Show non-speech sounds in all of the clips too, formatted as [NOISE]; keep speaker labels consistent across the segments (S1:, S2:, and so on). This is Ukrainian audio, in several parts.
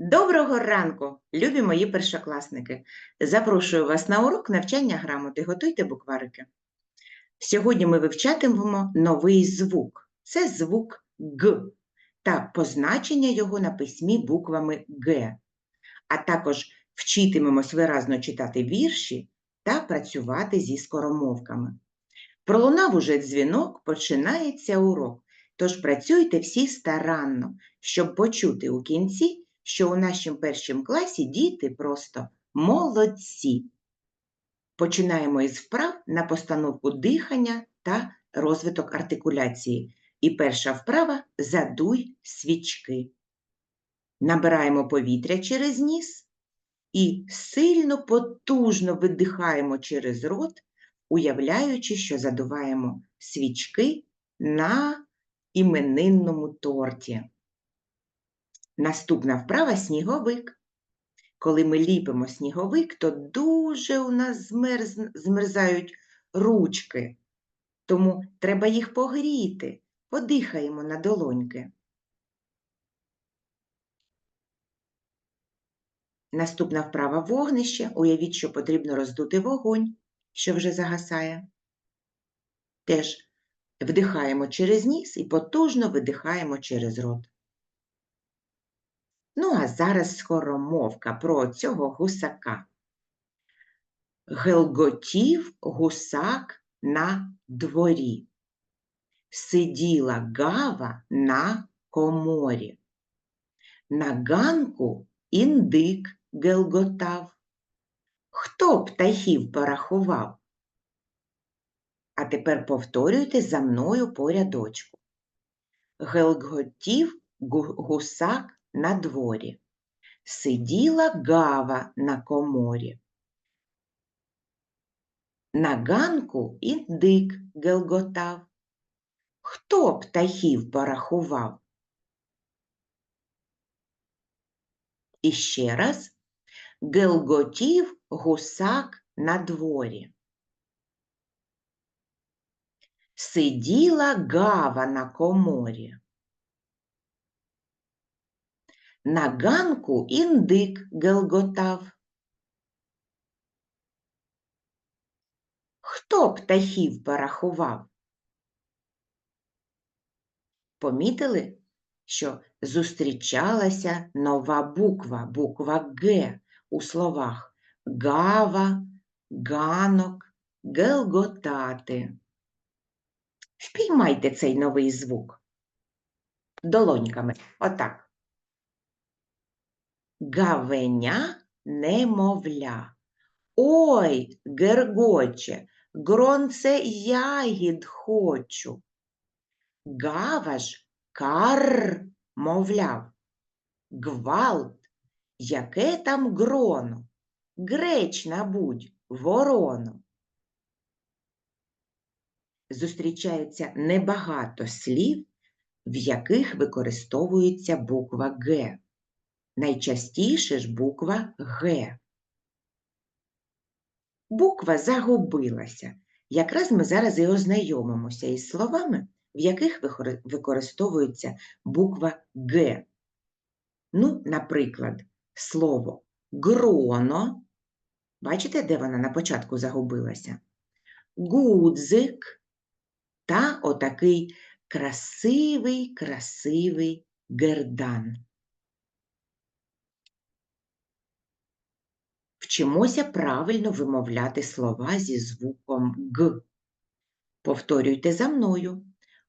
S1: Доброго ранку, любі мої першокласники! Запрошую вас на урок навчання грамоти. Готуйте букварики. Сьогодні ми вивчатимемо новий звук. Це звук Г та позначення його на письмі буквами Г. А також вчитимемось виразно читати вірші та працювати зі скоромовками. Пролунав уже дзвінок, починається урок. Тож працюйте всі старанно, щоб почути у кінці, що у нашому першому класі діти просто молодці. Починаємо із вправ на постановку дихання та розвиток артикуляції. І перша вправа задуй свічки. Набираємо повітря через ніс і сильно потужно видихаємо через рот, уявляючи, що задуваємо свічки на іменинному торті. Наступна вправа сніговик. Коли ми ліпимо сніговик, то дуже у нас змерз... змерзають ручки, тому треба їх погріти. Подихаємо на долоньки. Наступна вправа вогнище. Уявіть, що потрібно роздути вогонь, що вже загасає. Теж вдихаємо через ніс і потужно видихаємо через рот. Ну, а зараз скоромовка про цього гусака. Гелготів гусак на дворі. Сиділа гава на коморі. На ганку індик гелготав. Хто птахів порахував? А тепер повторюйте за мною по рядочку. Гелготів гусак на дворі. Сиділа гава на коморі. На ганку індик гелготав. Хто птахів порахував? І ще раз гелготів гусак на дворі. Сиділа гава на коморі. На ганку індик гелготав. Хто птахів порахував? Помітили, що зустрічалася нова буква, буква Г у словах гава, ганок, гелготати. Впіймайте цей новий звук долоньками. Отак. Гавеня немовля. Ой, гергоче, гронце ягід хочу. Гава ж кар, мовляв. Гвалт, яке там гроно, гречна будь, вороно. Зустрічається небагато слів, в яких використовується буква Г. Найчастіше ж буква Г. Буква загубилася. Якраз ми зараз і ознайомимося із словами, в яких використовується буква Г. Ну, наприклад, слово гроно. Бачите, де вона на початку загубилася? Гудзик та отакий красивий, красивий гердан. Вчимося правильно вимовляти слова зі звуком Г. Повторюйте за мною.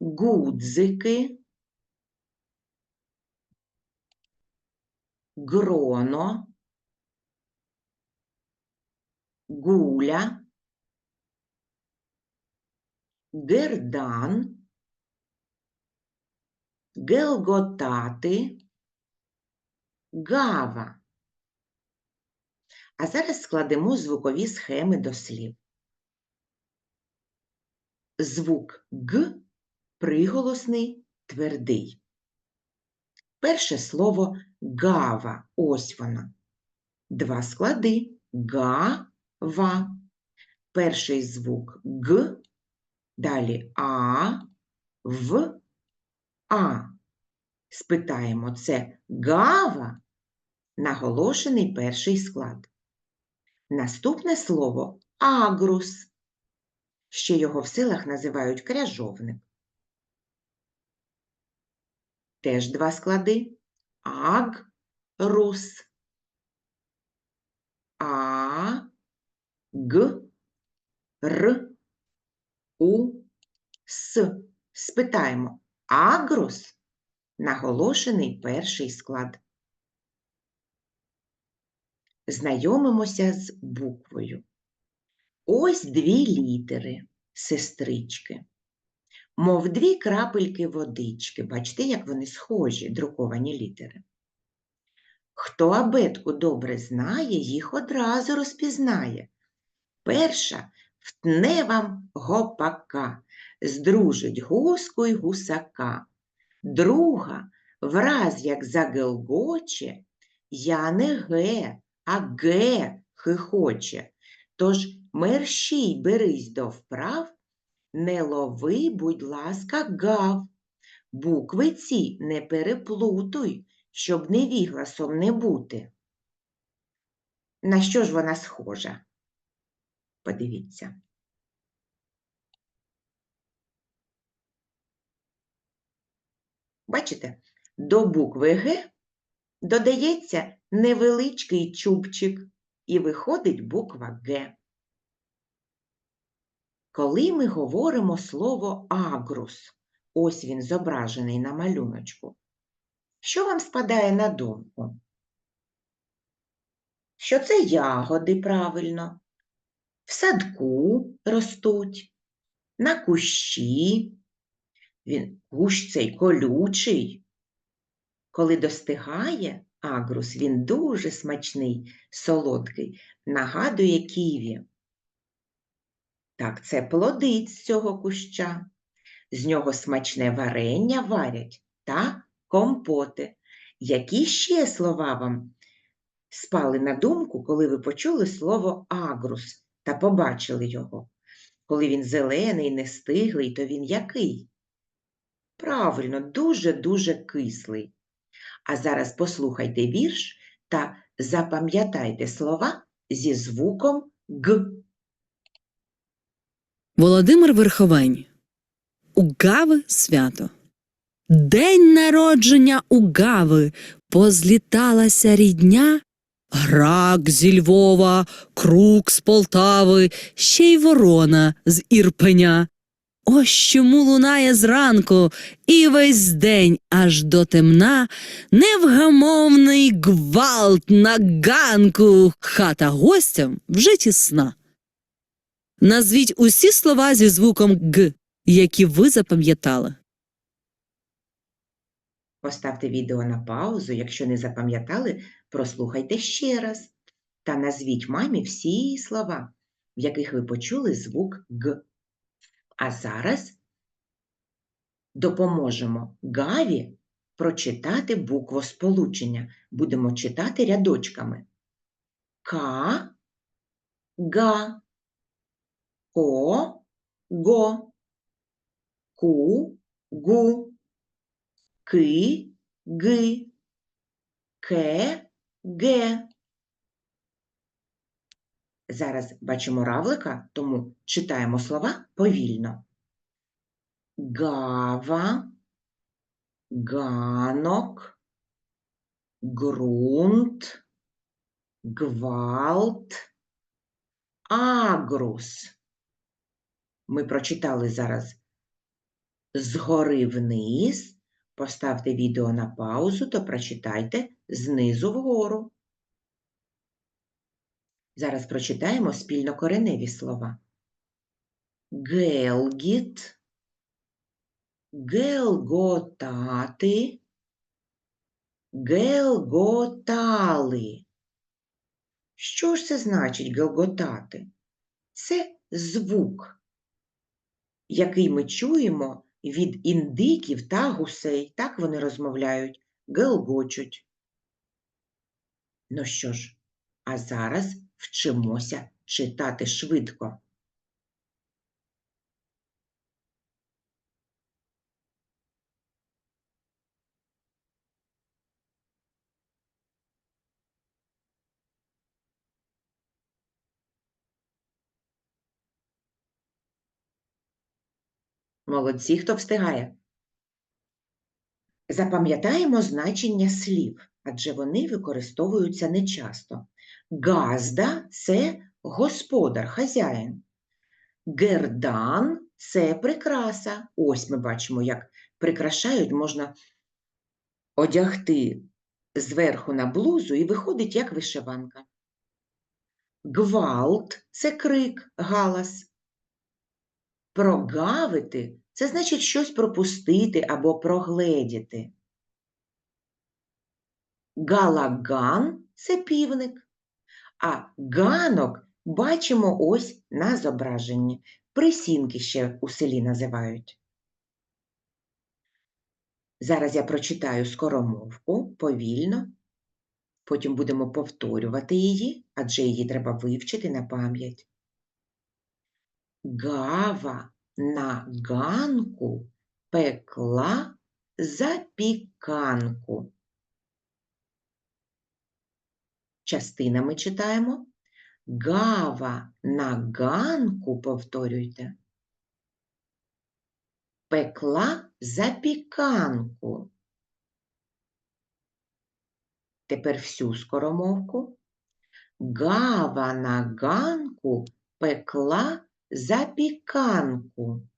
S1: Гудзики, гроно, гуля, гердан, гелготати, гава. А зараз складемо звукові схеми до слів. Звук Г приголосний твердий. Перше слово гава. Ось вона. Два склади га-ва. Перший звук Г, далі А, В, А. Спитаємо, це гава наголошений перший склад. Наступне слово агрус. Ще його в селах називають кряжовник. Теж два склади. Аг-рус. А, Г, Р, У, С. Спитаємо. Агрус наголошений перший склад. Знайомимося з буквою. Ось дві літери, сестрички. Мов дві крапельки водички. Бачите, як вони схожі, друковані літери. Хто абетку добре знає, їх одразу розпізнає. Перша втне вам гопака, здружить гуску й гусака. Друга, враз як загелгоче, я не ге, а ге хихоче. Тож мерщій берись до вправ, не лови, будь ласка, гав. Букви ці не переплутуй, щоб невігласом не бути. На що ж вона схожа? Подивіться. Бачите, до букви Г додається невеличкий чубчик і виходить буква Г. Коли ми говоримо слово агрус, ось він зображений на малюночку, що вам спадає на думку? Що це ягоди правильно, в садку ростуть, на кущі, він кущ цей колючий. Коли достигає агрус, він дуже смачний, солодкий, нагадує ківі. Так, це плоди з цього куща. З нього смачне варення варять та компоти. Які ще слова вам спали на думку, коли ви почули слово агрус та побачили його? Коли він зелений, нестиглий, то він який? Правильно, дуже-дуже кислий. А зараз послухайте вірш та запам'ятайте слова зі звуком Г.
S2: Володимир Верховень. У Гави свято. День народження у Гави позліталася рідня. Грак зі Львова, крук з Полтави, ще й ворона з Ірпеня. Ось чому лунає зранку і весь день аж до темна невгамовний гвалт на ганку, хата гостям вже тісна. Назвіть усі слова зі звуком Г, які ви запам'ятали.
S1: Поставте відео на паузу, якщо не запам'ятали, прослухайте ще раз та назвіть мамі всі слова, в яких ви почули звук Г. А зараз допоможемо Гаві прочитати буквосполучення. Будемо читати рядочками. К, Га, Ко, Го, Ку, Гу, Ки, Ги, Ке, Ге. Зараз бачимо равлика, тому читаємо слова повільно. Гава, ганок, ґрунт, гвалт, агрус. Ми прочитали зараз згори вниз. Поставте відео на паузу та прочитайте знизу вгору. Зараз прочитаємо спільнокореневі слова. Гелгіт, гелготати, гелготали. Що ж це значить гелготати? Це звук, який ми чуємо від індиків та гусей. Так вони розмовляють, гелгочуть. Ну що ж, а зараз вчимося читати швидко. Молодці, хто встигає. Запам'ятаємо значення слів, адже вони використовуються нечасто. Газда це господар, хазяїн. Гердан це прикраса. Ось ми бачимо, як прикрашають, можна одягти зверху на блузу і виходить як вишиванка. Гвалт це крик, галас. Прогавити це значить щось пропустити або прогледіти. Галаган це півник, а ганок бачимо ось на зображенні. Присінки ще у селі називають. Зараз я прочитаю скоромовку повільно, потім будемо повторювати її, адже її треба вивчити на пам'ять. Гава на ганку пекла запіканку. Частинами читаємо. Гава на ганку, повторюйте, пекла запіканку. Тепер всю скоромовку. Гава на ганку пекла запіканку.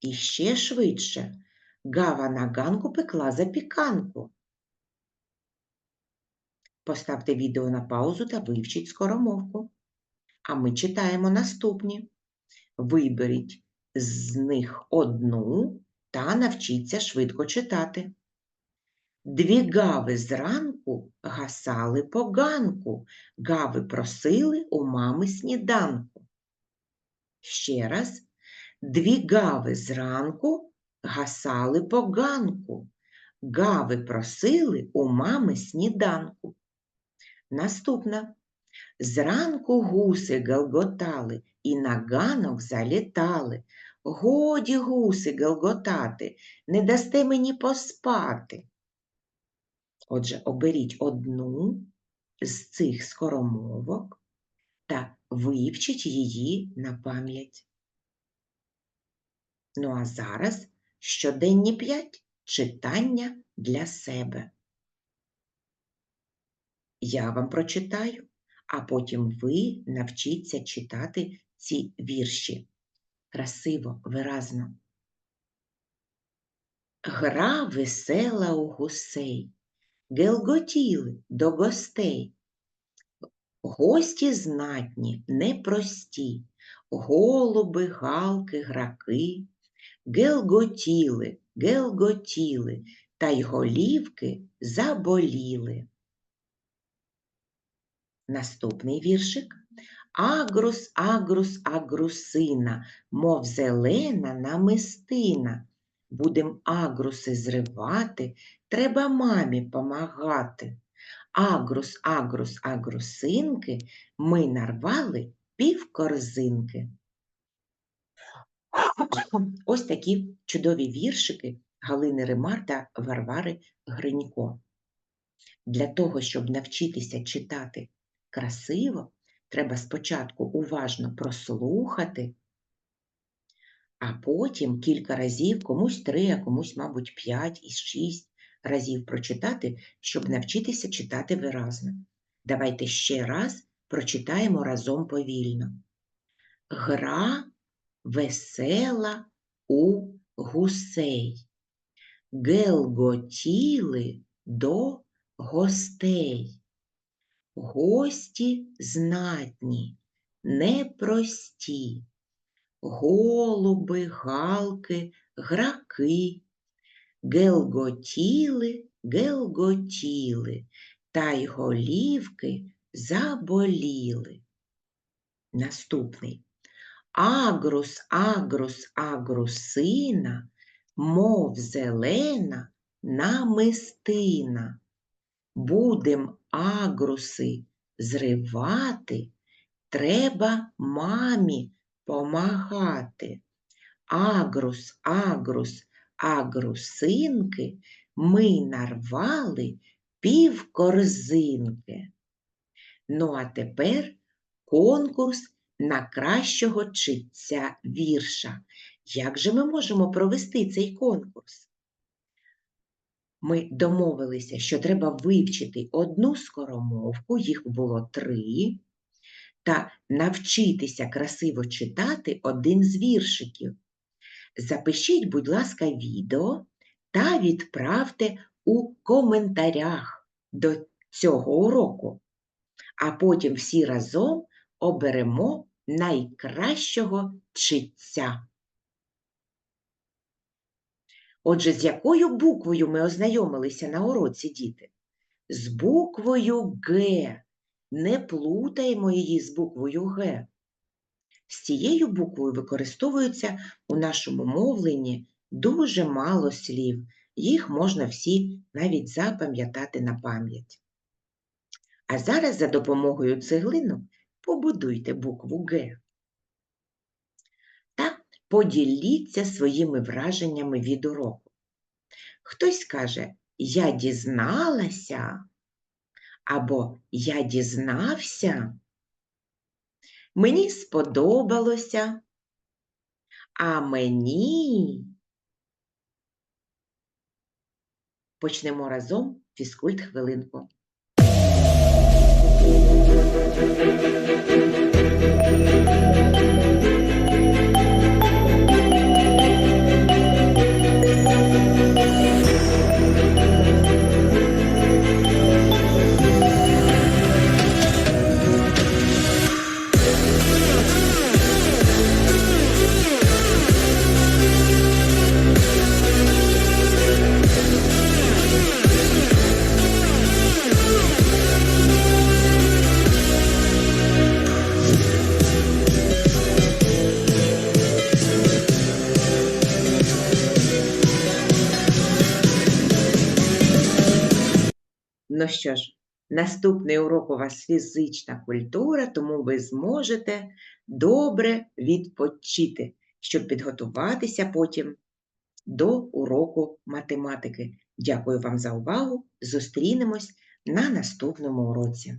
S1: І ще швидше. Гава на ганку пекла запіканку. Поставте відео на паузу та вивчіть скоромовку. А ми читаємо наступні. Виберіть з них одну та навчіться швидко читати. Дві гави зранку гасали по ганку, гави просили у мами сніданку. Ще раз. Дві гави зранку гасали по ганку, гави просили у мами сніданку. Наступна. Зранку гуси галготали і на ганок залітали. Годі гуси галготати, не дасте мені поспати. Отже, оберіть одну з цих скоромовок та вивчіть її на пам'ять. Ну а зараз щоденні п'ять читання для себе. Я вам прочитаю, а потім ви навчіться читати ці вірші. Красиво, виразно. Гра весела у гусей, гелготіли до гостей. Гості знатні, непрості, голуби, галки, граки, гелготіли, гелготіли, та й голівки заболіли. Наступний віршик. Агрус, агрус, агрусина, мов зелена намистина. Будем агруси зривати, треба мамі помагати. Агрус, агрус, агрусинки, ми нарвали пів корзинки. [COUGHS] Ось такі чудові віршики Галини Римар та Варвари Гринько. Для того, щоб навчитися читати красиво, треба спочатку уважно прослухати, а потім кілька разів, комусь три, а комусь, мабуть, п'ять і шість разів прочитати, щоб навчитися читати виразно. Давайте ще раз прочитаємо разом повільно. Гра весела у гусей, гелготіли до гостей. Гості знатні, непрості, голуби, галки, граки, гелготіли, гелготіли, та й голівки заболіли. Наступний. Агрус, агрус, агрусина, мов зелена намистина. Будем агруси зривати, треба мамі помагати. Агрус, агрус, агрусинки ми нарвали пів корзинки. Ну, а тепер конкурс на кращого читця вірша. Як же ми можемо провести цей конкурс? Ми домовилися, що треба вивчити одну скоромовку, їх було три, та навчитися красиво читати один з віршиків. Запишіть, будь ласка, відео та відправте у коментарях до цього уроку, а потім всі разом оберемо найкращого читця. Отже, з якою буквою ми ознайомилися на уроці, діти? З буквою Г. Не плутаємо її з буквою Г. З цією буквою використовується у нашому мовленні дуже мало слів. Їх можна всі навіть запам'ятати на пам'ять. А зараз за допомогою цеглинок побудуйте букву Г. Та поділіться своїми враженнями від уроку. Хтось скаже Я дізналася або Я дізнався. Мені сподобалося, а мені. Почнемо разом фізкульт хвилинку. Ну що ж, наступний урок у вас фізична культура, тому ви зможете добре відпочити, щоб підготуватися потім до уроку математики. Дякую вам за увагу. Зустрінемось на наступному уроці.